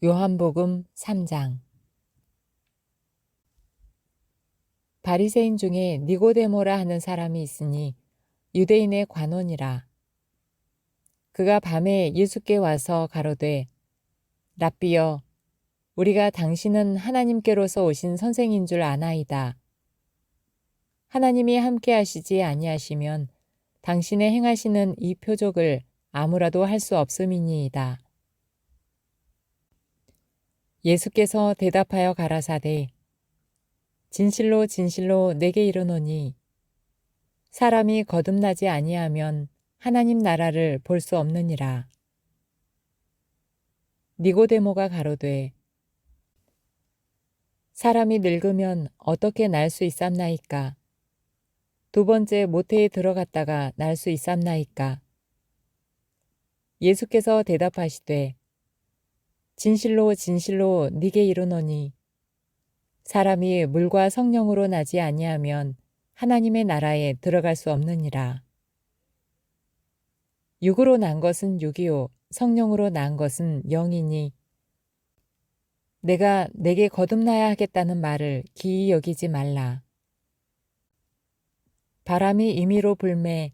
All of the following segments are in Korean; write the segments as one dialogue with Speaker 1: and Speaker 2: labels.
Speaker 1: 요한복음 3장. 바리새인 중에 니고데모라 하는 사람이 있으니 유대인의 관원이라. 그가 밤에 예수께 와서 가로되 랍비여 우리가 당신은 하나님께로서 오신 선생인 줄 아나이다. 하나님이 함께 하시지 아니하시면 당신의 행하시는 이 표적을 아무라도 할 수 없음이니이다 예수께서 대답하여 가라사대 진실로 진실로 내게 이르노니 사람이 거듭나지 아니하면 하나님 나라를 볼 수 없느니라. 니고데모가 가로되 사람이 늙으면 어떻게 날 수 있삼나이까? 두 번째 모태에 들어갔다가 날 수 있삼나이까? 예수께서 대답하시되 진실로 진실로 네게 이르노니 사람이 물과 성령으로 나지 아니하면 하나님의 나라에 들어갈 수 없느니라. 육으로 난 것은 육이요 성령으로 난 것은 영이니 내가 내게 거듭나야 하겠다는 말을 기이 여기지 말라. 바람이 임의로 불매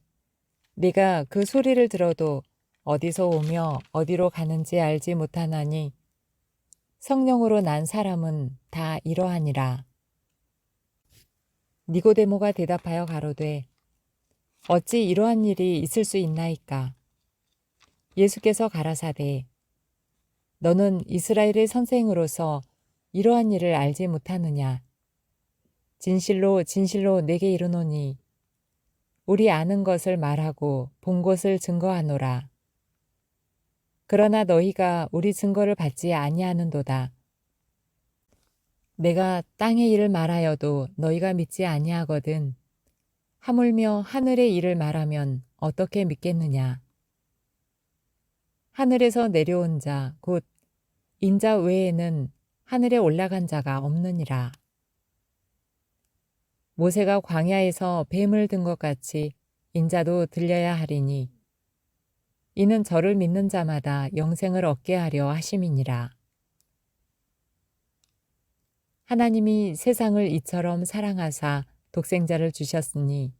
Speaker 1: 네가 그 소리를 들어도 어디서 오며 어디로 가는지 알지 못하나니 성령으로 난 사람은 다 이러하니라. 니고데모가 대답하여 가로되 어찌 이러한 일이 있을 수 있나이까? 예수께서 가라사대 너는 이스라엘의 선생으로서 이러한 일을 알지 못하느냐? 진실로 진실로 내게 이르노니 우리 아는 것을 말하고 본 것을 증거하노라. 그러나 너희가 우리 증거를 받지 아니하는도다. 내가 땅의 일을 말하여도 너희가 믿지 아니하거든. 하물며 하늘의 일을 말하면 어떻게 믿겠느냐? 하늘에서 내려온 자, 곧 인자 외에는 하늘에 올라간 자가 없느니라. 모세가 광야에서 뱀을 든 것 같이 인자도 들려야 하리니 이는 저를 믿는 자마다 영생을 얻게 하려 하심이니라. 하나님이 세상을 이처럼 사랑하사 독생자를 주셨으니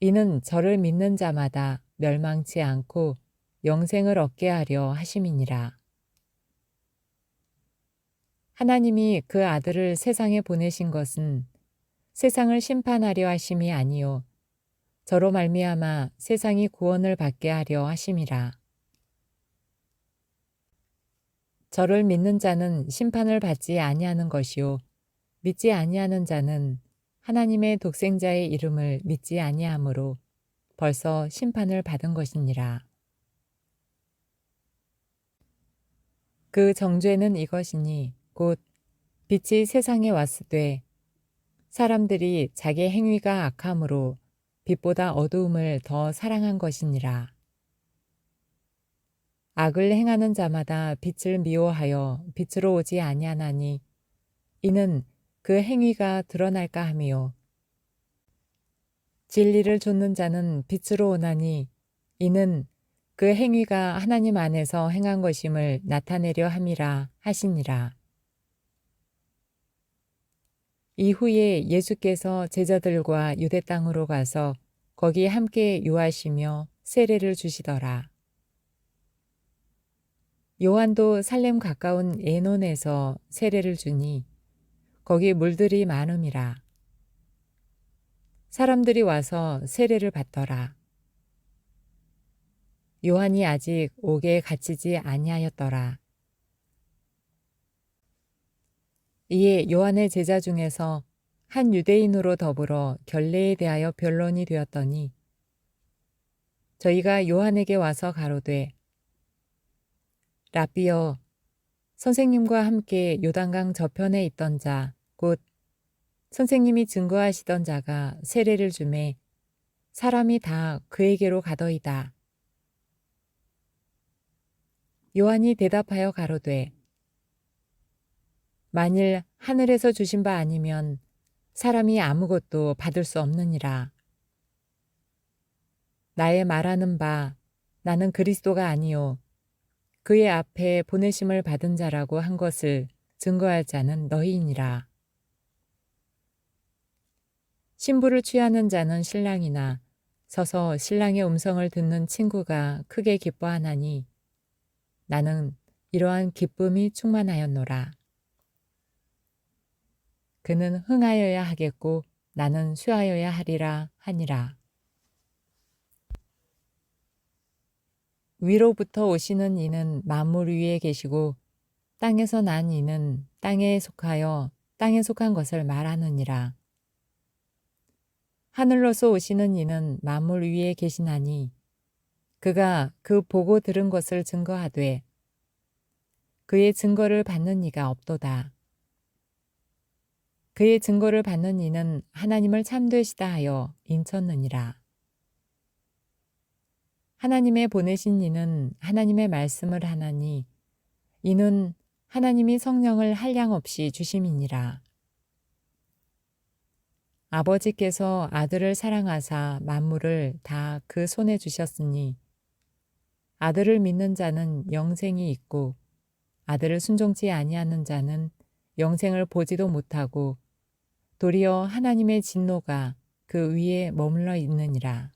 Speaker 1: 이는 저를 믿는 자마다 멸망치 않고 영생을 얻게 하려 하심이니라. 하나님이 그 아들을 세상에 보내신 것은 세상을 심판하려 하심이 아니요 저로 말미암아 세상이 구원을 받게 하려 하심이라. 저를 믿는 자는 심판을 받지 아니하는 것이요 믿지 아니하는 자는 하나님의 독생자의 이름을 믿지 아니하므로 벌써 심판을 받은 것이니라. 그 정죄는 이것이니 곧 빛이 세상에 왔으되 사람들이 자기 행위가 악함으로 빛보다 어두움을 더 사랑한 것이니라. 악을 행하는 자마다 빛을 미워하여 빛으로 오지 아니하나니 이는 그 행위가 드러날까 함이요. 진리를 좇는 자는 빛으로 오나니 이는 그 행위가 하나님 안에서 행한 것임을 나타내려 함이라 하시니라. 이후에 예수께서 제자들과 유대 땅으로 가서 거기 함께 유하시며 세례를 주시더라. 요한도 살렘 가까운 에논에서 세례를 주니 거기 물들이 많음이라. 사람들이 와서 세례를 받더라. 요한이 아직 옥에 갇히지 아니하였더라. 이에 요한의 제자 중에서 한 유대인으로 더불어 결례에 대하여 변론이 되었더니 저희가 요한에게 와서 가로되 라비어 선생님과 함께 요단강 저편에 있던 자 곧 선생님이 증거하시던 자가 세례를 주매 사람이 다 그에게로 가더이다. 요한이 대답하여 가로되 만일 하늘에서 주신 바 아니면 사람이 아무것도 받을 수 없느니라. 나의 말하는 바 나는 그리스도가 아니요 그의 앞에 보내심을 받은 자라고 한 것을 증거할 자는 너희이니라. 신부를 취하는 자는 신랑이나 서서 신랑의 음성을 듣는 친구가 크게 기뻐하나니 나는 이러한 기쁨이 충만하였노라. 그는 흥하여야 하겠고 나는 쉬하여야 하리라 하니라. 위로부터 오시는 이는 만물 위에 계시고 땅에서 난 이는 땅에 속하여 땅에 속한 것을 말하느니라. 하늘로서 오시는 이는 만물 위에 계시나니 그가 그 보고 들은 것을 증거하되 그의 증거를 받는 이가 없도다. 그의 증거를 받는 이는 하나님을 참되시다 하여 인쳤느니라. 하나님의 보내신 이는 하나님의 말씀을 하나니 이는 하나님이 성령을 한량 없이 주심이니라. 아버지께서 아들을 사랑하사 만물을 다 그 손에 주셨으니 아들을 믿는 자는 영생이 있고 아들을 순종치 아니하는 자는 영생을 보지도 못하고 도리어 하나님의 진노가 그 위에 머물러 있느니라.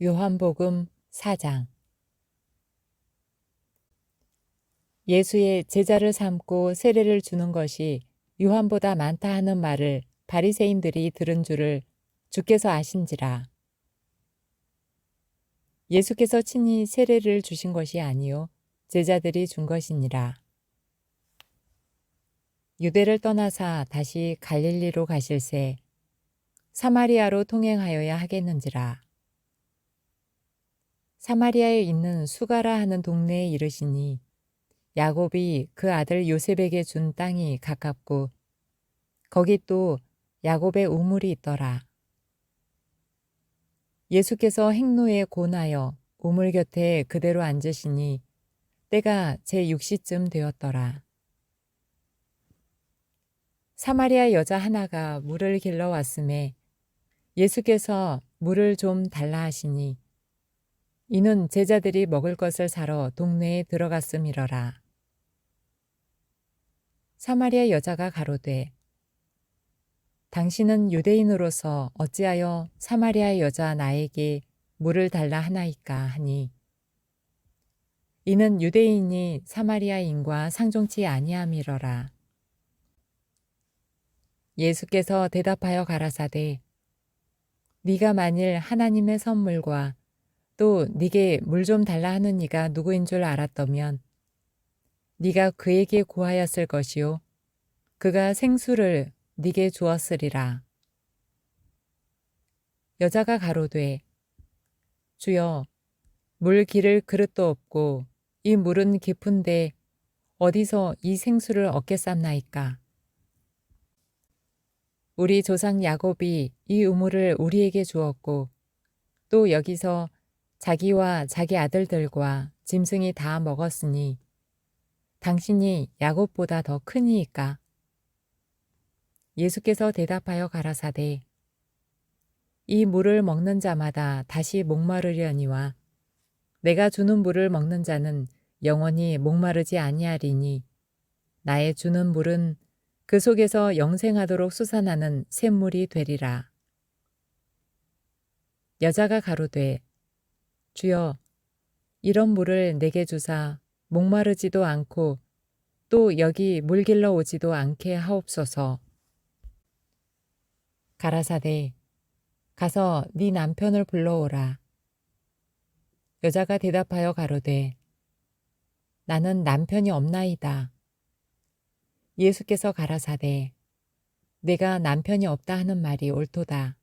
Speaker 1: 요한복음 4장 예수의 제자를 삼고 세례를 주는 것이 요한보다 많다 하는 말을 바리새인들이 들은 줄을 주께서 아신지라. 예수께서 친히 세례를 주신 것이 아니요 제자들이 준 것이니라. 유대를 떠나사 다시 갈릴리로 가실새 사마리아로 통행하여야 하겠는지라. 사마리아에 있는 수가라 하는 동네에 이르시니 야곱이 그 아들 요셉에게 준 땅이 가깝고 거기 또 야곱의 우물이 있더라. 예수께서 행로에 고나여 우물 곁에 그대로 앉으시니 때가 제 6시쯤 되었더라. 사마리아 여자 하나가 물을 길러 왔음에 예수께서 물을 좀 달라 하시니 이는 제자들이 먹을 것을 사러 동네에 들어갔음이러라. 사마리아 여자가 가로되 당신은 유대인으로서 어찌하여 사마리아 여자 나에게 물을 달라 하나이까 하니 이는 유대인이 사마리아인과 상종치 아니함이러라. 예수께서 대답하여 가라사대 네가 만일 하나님의 선물과 또 네게 물 좀 달라 하는 이가 누구인 줄 알았더면 네가 그에게 구하였을 것이요 그가 생수를 네게 주었으리라. 여자가 가로되 주여 물 기를 그릇도 없고 이 물은 깊은데 어디서 이 생수를 얻겠삼나이까? 우리 조상 야곱이 이 우물을 우리에게 주었고 또 여기서 자기와 자기 아들들과 짐승이 다 먹었으니 당신이 야곱보다 더 크니이까? 예수께서 대답하여 가라사대 이 물을 먹는 자마다 다시 목마르려니와 내가 주는 물을 먹는 자는 영원히 목마르지 아니하리니 나의 주는 물은 그 속에서 영생하도록 솟아나는 샘물이 되리라. 여자가 가로되 주여 이런 물을 내게 주사 목마르지도 않고 또 여기 물 길러 오지도 않게 하옵소서. 가라사대 가서 네 남편을 불러오라. 여자가 대답하여 가로되 나는 남편이 없나이다. 예수께서 가라사대 내가 남편이 없다 하는 말이 옳도다.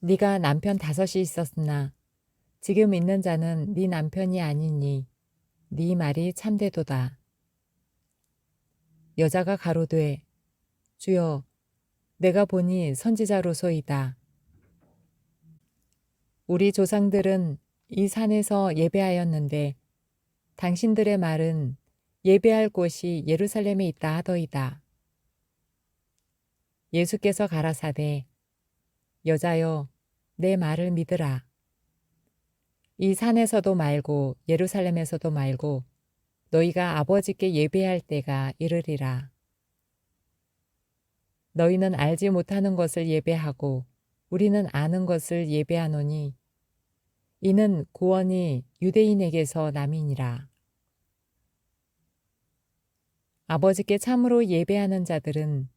Speaker 1: 네가 남편 다섯이 있었으나 지금 있는 자는 네 남편이 아니니 네 말이 참되도다. 여자가 가로되 주여 내가 보니 선지자로소이다. 우리 조상들은 이 산에서 예배하였는데 당신들의 말은 예배할 곳이 예루살렘에 있다 하더이다. 예수께서 가라사대 여자여 내 말을 믿으라. 이 산에서도 말고 예루살렘에서도 말고 너희가 아버지께 예배할 때가 이르리라. 너희는 알지 못하는 것을 예배하고 우리는 아는 것을 예배하노니 이는 구원이 유대인에게서 남이니라. 아버지께 참으로 예배하는 자들은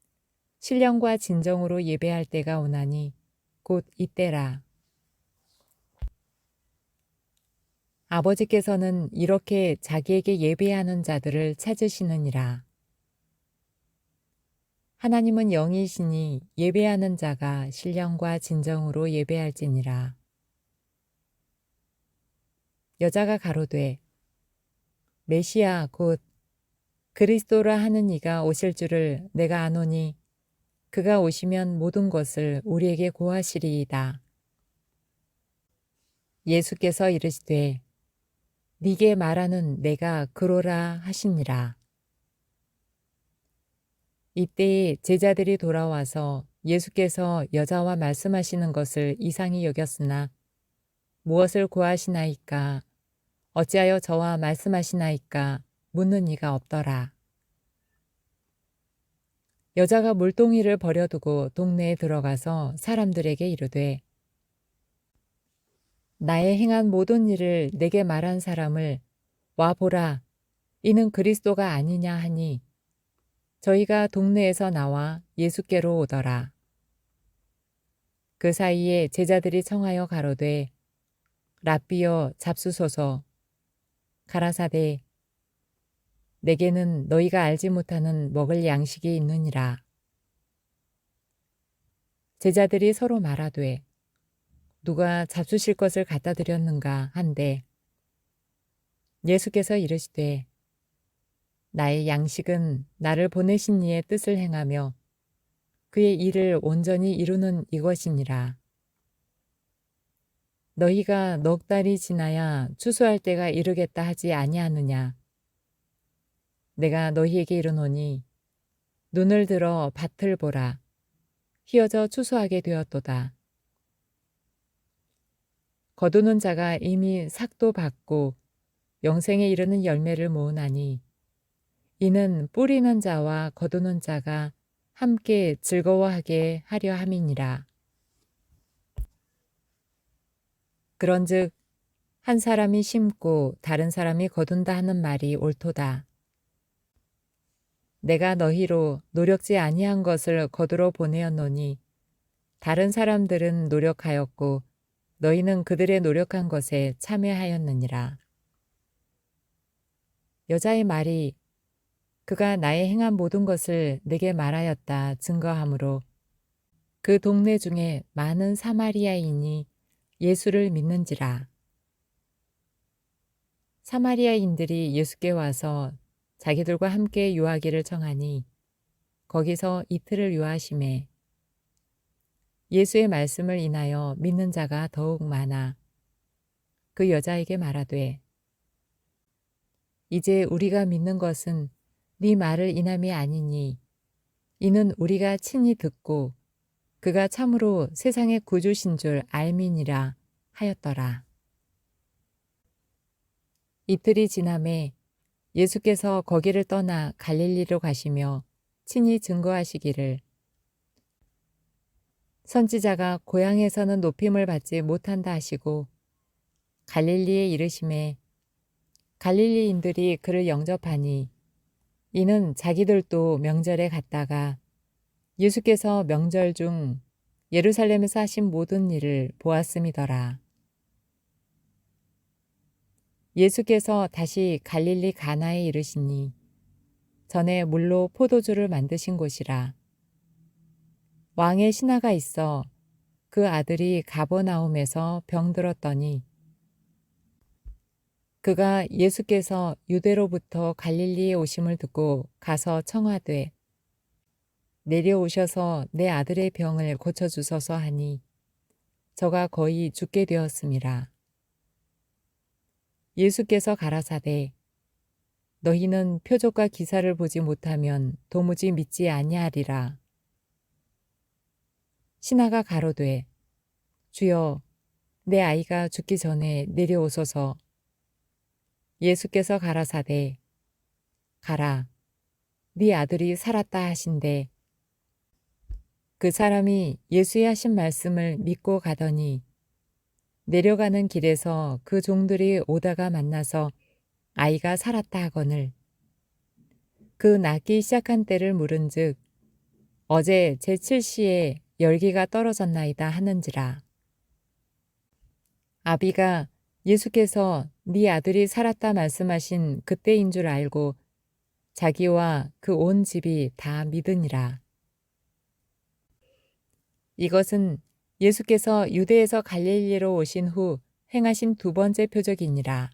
Speaker 1: 신령과 진정으로 예배할 때가 오나니 곧 이때라. 아버지께서는 이렇게 자기에게 예배하는 자들을 찾으시느니라. 하나님은 영이시니 예배하는 자가 신령과 진정으로 예배할지니라. 여자가 가로되 메시아 곧 그리스도라 하는 이가 오실 줄을 내가 아노니 그가 오시면 모든 것을 우리에게 고하시리이다. 예수께서 이르시되 네게 말하는 내가 그로라 하시니라. 이때에 제자들이 돌아와서 예수께서 여자와 말씀하시는 것을 이상히 여겼으나 무엇을 구하시나이까 어찌하여 저와 말씀하시나이까 묻는 이가 없더라. 여자가 물동이를 버려두고 동네에 들어가서 사람들에게 이르되 나의 행한 모든 일을 내게 말한 사람을 와 보라 이는 그리스도가 아니냐 하니 저희가 동네에서 나와 예수께로 오더라. 그 사이에 제자들이 청하여 가로되 랍비여 잡수소서 가라사대 내게는 너희가 알지 못하는 먹을 양식이 있느니라. 제자들이 서로 말하되 누가 잡수실 것을 갖다 드렸는가 한데 예수께서 이르시되 나의 양식은 나를 보내신 이의 뜻을 행하며 그의 일을 온전히 이루는 이것이니라. 너희가 넉 달이 지나야 추수할 때가 이르겠다 하지 아니하느냐. 내가 너희에게 이르노니 눈을 들어 밭을 보라. 휘어져 추수하게 되었도다. 거두는 자가 이미 삭도 받고 영생에 이르는 열매를 모으나니 이는 뿌리는 자와 거두는 자가 함께 즐거워하게 하려 함이니라. 그런즉 한 사람이 심고 다른 사람이 거둔다 하는 말이 옳도다. 내가 너희로 노력지 아니한 것을 거두러 보내었노니 다른 사람들은 노력하였고 너희는 그들의 노력한 것에 참여하였느니라. 여자의 말이 그가 나의 행한 모든 것을 내게 말하였다 증거하므로 그 동네 중에 많은 사마리아인이 예수를 믿는지라. 사마리아인들이 예수께 와서 자기들과 함께 유하기를 청하니 거기서 이틀을 유하심에 예수의 말씀을 인하여 믿는 자가 더욱 많아 그 여자에게 말하되 이제 우리가 믿는 것은 네 말을 인함이 아니니 이는 우리가 친히 듣고 그가 참으로 세상의 구주신 줄 알민이라 하였더라. 이틀이 지남에 예수께서 거기를 떠나 갈릴리로 가시며 친히 증거하시기를 선지자가 고향에서는 높임을 받지 못한다 하시고 갈릴리에 이르심에 갈릴리인들이 그를 영접하니 이는 자기들도 명절에 갔다가 예수께서 명절 중 예루살렘에서 하신 모든 일을 보았음이더라. 예수께서 다시 갈릴리 가나에 이르시니 전에 물로 포도주를 만드신 곳이라. 왕의 신하가 있어 그 아들이 가버나움에서 병들었더니 그가 예수께서 유대로부터 갈릴리에 오심을 듣고 가서 청하되 내려오셔서 내 아들의 병을 고쳐주소서 하니 저가 거의 죽게 되었습니다. 예수께서 가라사대 너희는 표적과 기사를 보지 못하면 도무지 믿지 아니하리라. 신하가 가로되 주여 내 아이가 죽기 전에 내려오소서. 예수께서 가라사대 가라 네 아들이 살았다 하신대 그 사람이 예수의 하신 말씀을 믿고 가더니 내려가는 길에서 그 종들이 오다가 만나서 아이가 살았다 하거늘 그 낫기 시작한 때를 물은 즉 어제 제7시에 열기가 떨어졌나이다 하는지라 아비가 예수께서 네 아들이 살았다 말씀하신 그때인 줄 알고 자기와 그 온 집이 다 믿으니라. 이것은 예수께서 유대에서 갈릴리로 오신 후 행하신 두 번째 표적이니라.